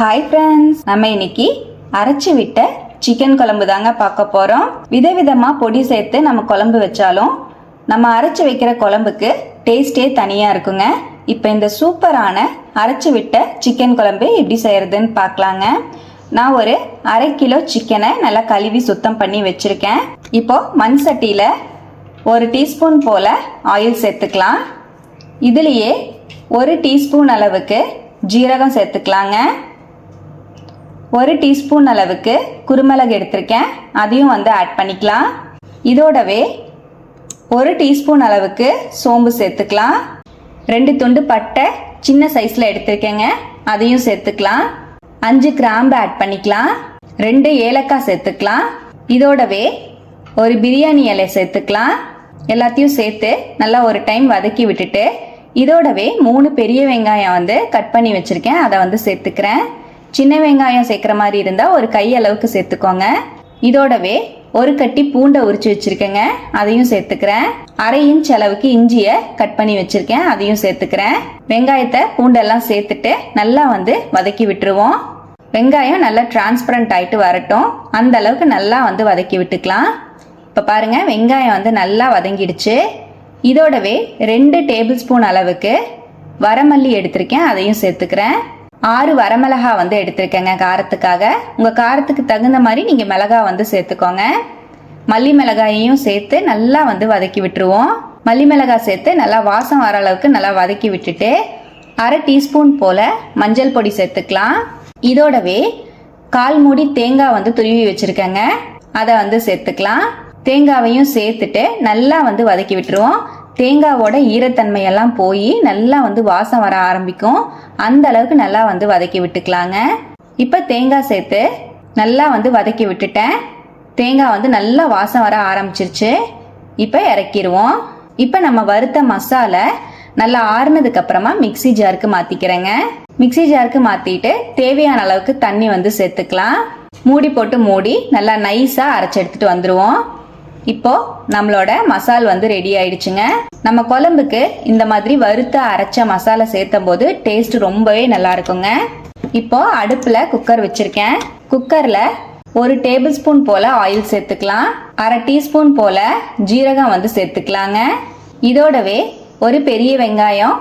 Hi friends நம்ம இன்னைக்கு அரைச்சி விட்ட சிக்கன் குழம்பு தாங்க பார்க்க போகிறோம் விதவிதமாக பொடி சேர்த்து நம்ம குழம்பு வச்சாலும் நம்ம அரைச்சி வைக்கிற குழம்புக்கு டேஸ்டே தனியாக இருக்குங்க. இப்போ இந்த சூப்பரான அரைச்சி விட்ட சிக்கன் குழம்பு எப்படி செய்யறதுன்னு பார்க்கலாங்க. நான் ஒரு அரை கிலோ சிக்கனை நல்லா கழுவி சுத்தம் பண்ணி வச்சுருக்கேன். இப்போ மண் சட்டியில் ஒரு டீஸ்பூன் போல் ஆயில் சேர்த்துக்கலாம். இதுலேயே ஒரு டீஸ்பூன் அளவுக்கு ஜீரகம் சேர்த்துக்கலாங்க. ஒரு டீஸ்பூன் அளவுக்கு குருமிளகு எடுத்திருக்கேன். அதையும் வந்து ஆட் பண்ணிக்கலாம். இதோடவே ஒரு டீஸ்பூன் அளவுக்கு சோம்பு சேர்த்துக்கலாம். ரெண்டு துண்டு பட்டை சின்ன சைஸில் எடுத்திருக்கேங்க. அதையும் சேர்த்துக்கலாம். அஞ்சு கிராம்பு ஆட் பண்ணிக்கலாம். ரெண்டு ஏலக்காய் சேர்த்துக்கலாம். இதோடவே ஒரு பிரியாணி இலை சேர்த்துக்கலாம். எல்லாத்தையும் சேர்த்து நல்லா ஒரு டைம் வதக்கி விட்டுட்டு இதோடவே மூணு பெரிய வெங்காயம் வந்து கட் பண்ணி வச்சுருக்கேன். அதை வந்து சேர்த்துக்கிறேன். சின்ன வெங்காயம் சேர்க்குற மாதிரி இருந்தால் ஒரு கை அளவுக்கு சேர்த்துக்கோங்க. இதோடவே ஒரு கட்டி பூண்டை உரிச்சு வச்சிருக்கேங்க. அதையும் சேர்த்துக்கிறேன். அரை இன்ச் அளவுக்கு இஞ்சியை கட் பண்ணி வச்சிருக்கேன். அதையும் சேர்த்துக்கிறேன். வெங்காயத்தை பூண்டெல்லாம் சேர்த்துட்டு நல்லா வந்து வதக்கி விட்டுருவோம். வெங்காயம் நல்லா டிரான்ஸ்பரண்ட் ஆயிட்டு வரட்டும். அந்த அளவுக்கு நல்லா வந்து வதக்கி விட்டுக்கலாம். இப்போ பாருங்க வெங்காயம் வந்து நல்லா வதங்கிடுச்சு. இதோடவே ரெண்டு டேபிள் ஸ்பூன் அளவுக்கு வரமல்லி எடுத்திருக்கேன். அதையும் சேர்த்துக்கிறேன். ஆறு வரமிளகா வந்து எடுத்திருக்கேங்க காரத்துக்காக. உங்கள் காரத்துக்கு தகுந்த மாதிரி நீங்கள் மிளகா வந்து சேர்த்துக்கோங்க. மல்லி மிளகாயையும் சேர்த்து நல்லா வந்து வதக்கி விட்டுருவோம். மல்லி மிளகாய் சேர்த்து நல்லா வாசம் வர அளவுக்கு நல்லா வதக்கி விட்டுட்டு அரை டீஸ்பூன் போல் மஞ்சள் பொடி சேர்த்துக்கலாம். இதோடவே கால் மூடி தேங்காய் வந்து துருவி வச்சுருக்கேங்க. அதை வந்து சேர்த்துக்கலாம். தேங்காவையும் சேர்த்துட்டு நல்லா வந்து வதக்கி விட்டுருவோம். தேங்காவோட ஈரத்தன்மையெல்லாம் போய் நல்லா வந்து வாசம் வர ஆரம்பிக்கும். அந்த அளவுக்கு நல்லா வந்து வதக்கி விட்டுக்கலாங்க. இப்போ தேங்காய் சேர்த்து நல்லா வந்து வதக்கி விட்டுட்டேன். தேங்காய் வந்து நல்லா வாசம் வர ஆரம்பிச்சிருச்சு. இப்போ இறக்கிடுவோம் இப்போ நம்ம வறுத்த மசாலை நல்லா ஆறுனதுக்கு அப்புறமா மிக்சி ஜாருக்கு மாற்றிக்கிறேங்க மிக்சி ஜாருக்கு மாற்றிட்டு தேவையான அளவுக்கு தண்ணி வந்து சேர்த்துக்கலாம். மூடி போட்டு மூடி நல்லா நைஸாக அரைச்சி எடுத்துகிட்டு வந்துடுவோம் இப்போ நம்மளோட மசால் வந்து ரெடி ஆயிடுச்சுங்க. நம்ம குழம்புக்கு இந்த மாதிரி வறுத்த அரைச்ச மசாலா சேர்த்தும் போது டேஸ்ட் ரொம்பவே நல்லா இருக்குங்க. இப்போ அடுப்புல குக்கர் வச்சிருக்கேன். குக்கர்ல ஒரு டேபிள் ஸ்பூன் போல ஆயில் சேர்த்துக்கலாம். அரை டீஸ்பூன் போல ஜீரகம் வந்து சேர்த்துக்கலாங்க. இதோடவே ஒரு பெரிய வெங்காயம்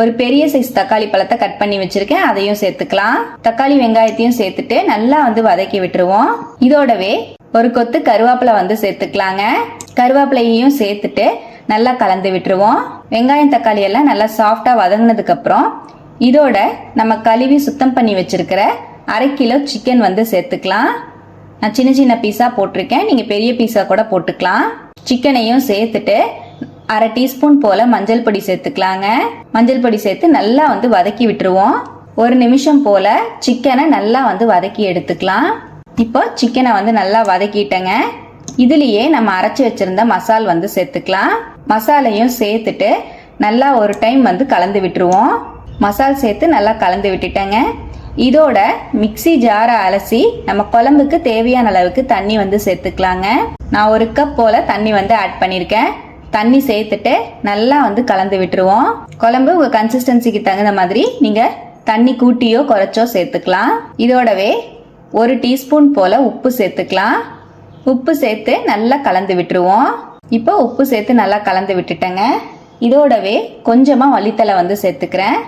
ஒரு பெரிய சைஸ் தக்காளி பழத்தை கட் பண்ணி வச்சிருக்கேன். அதையும் சேர்த்துக்கலாம். தக்காளி வெங்காயத்தையும் சேர்த்துட்டு நல்லா வந்து வதக்கி விட்டுருவோம். இதோடவே ஒரு கொத்து கருவேப்பிலை வந்து சேர்த்துக்கலாங்க. கருவேப்பிலையையும் சேர்த்துட்டு நல்லா கலந்து விட்டுருவோம். வெங்காயம் தக்காளி எல்லாம் நல்லா சாஃப்டாக வதங்கினதுக்கு அப்புறம் இதோட நம்ம கழுவி சுத்தம் பண்ணி வச்சிருக்கிற அரை கிலோ சிக்கன் வந்து சேர்த்துக்கலாம். நான் சின்ன சின்ன பீஸாக போட்டிருக்கேன். நீங்கள் பெரிய பீஸா கூட போட்டுக்கலாம். சிக்கனையும் சேர்த்துட்டு அரை டீஸ்பூன் போல் மஞ்சள் பொடி சேர்த்துக்கலாங்க. மஞ்சள் பொடி சேர்த்து நல்லா வந்து வதக்கி விட்டுருவோம். ஒரு நிமிஷம் போல் சிக்கனை நல்லா வந்து வதக்கி எடுத்துக்கலாம். இப்போ சிக்கனை வந்து நல்லா வதக்கிட்டேங்க. இதுலேயே நம்ம அரைச்சி வச்சிருந்த மசால் வந்து சேர்த்துக்கலாம். மசாலையும் சேர்த்துட்டு நல்லா ஒரு டைம் வந்து கலந்து விட்டுருவோம். மசால் சேர்த்து நல்லா கலந்து விட்டுட்டேங்க. இதோட மிக்சி ஜாரை அலசி நம்ம குழம்புக்கு தேவையான அளவுக்கு தண்ணி வந்து சேர்த்துக்கலாங்க. நான் ஒரு கப் போல் தண்ணி வந்து ஆட் பண்ணியிருக்கேன் தண்ணி சேர்த்துட்டு நல்லா வந்து கலந்து விட்டுருவோம். குழம்பு உங்கள் கன்சிஸ்டன்சிக்கு தகுந்த மாதிரி நீங்கள் தண்ணி கூட்டியோ குறைச்சோ சேர்த்துக்கலாம். இதோடவே ஒரு டீஸ்பூன் போல் உப்பு சேர்த்துக்கலாம். உப்பு சேர்த்து நல்லா கலந்து விட்டுருவோம். இப்போ உப்பு சேர்த்து நல்லா கலந்து விட்டுட்டேங்க. இதோடவே கொஞ்சமாக மல்லித்தலை வந்து சேர்த்துக்கிறேன்.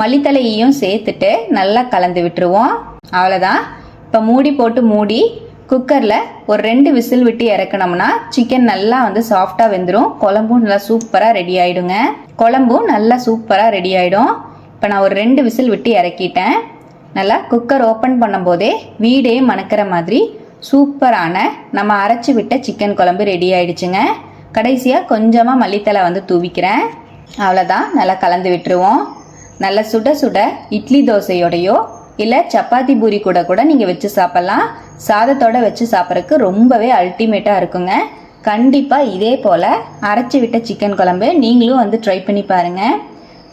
மல்லித்தலையையும் சேர்த்துட்டு நல்லா கலந்து விட்டுருவோம். அவ்வளோதான் இப்போ மூடி போட்டு மூடி குக்கரில் ஒரு ரெண்டு விசில் விட்டு இறக்கணும்னா சிக்கன் நல்லா வந்து சாஃப்டாக வெந்துடும் குழம்பும் நல்லா சூப்பராக ரெடி ஆகிடுங்க குழம்பும் நல்லா சூப்பராக ரெடி ஆகிடும் இப்போ நான் ஒரு ரெண்டு விசில் விட்டு இறக்கிட்டேன். நல்லா குக்கர் ஓப்பன் பண்ணும்போதே வீடே மணக்கிற மாதிரி சூப்பரான நம்ம அரைச்சி விட்ட சிக்கன் குழம்பு ரெடி ஆயிடுச்சுங்க. கடைசியாக கொஞ்சமாக மல்லித்தலை வந்து தூவிக்கிறேன். அவ்வளோதான் நல்லா கலந்து விட்டுருவோம். நல்லா சுட சுட இட்லி தோசையோடையோ இல்லை சப்பாத்தி பூரி கூட கூட நீங்கள் வச்சு சாப்பிட்லாம். சாதத்தோட வச்சு சாப்பிட்றதுக்கு ரொம்பவே அல்டிமேட்டாக இருக்குங்க. கண்டிப்பாக இதே போல் அரைச்சி விட்ட சிக்கன் குழம்பு நீங்களும் வந்து ட்ரை பண்ணி பாருங்கள்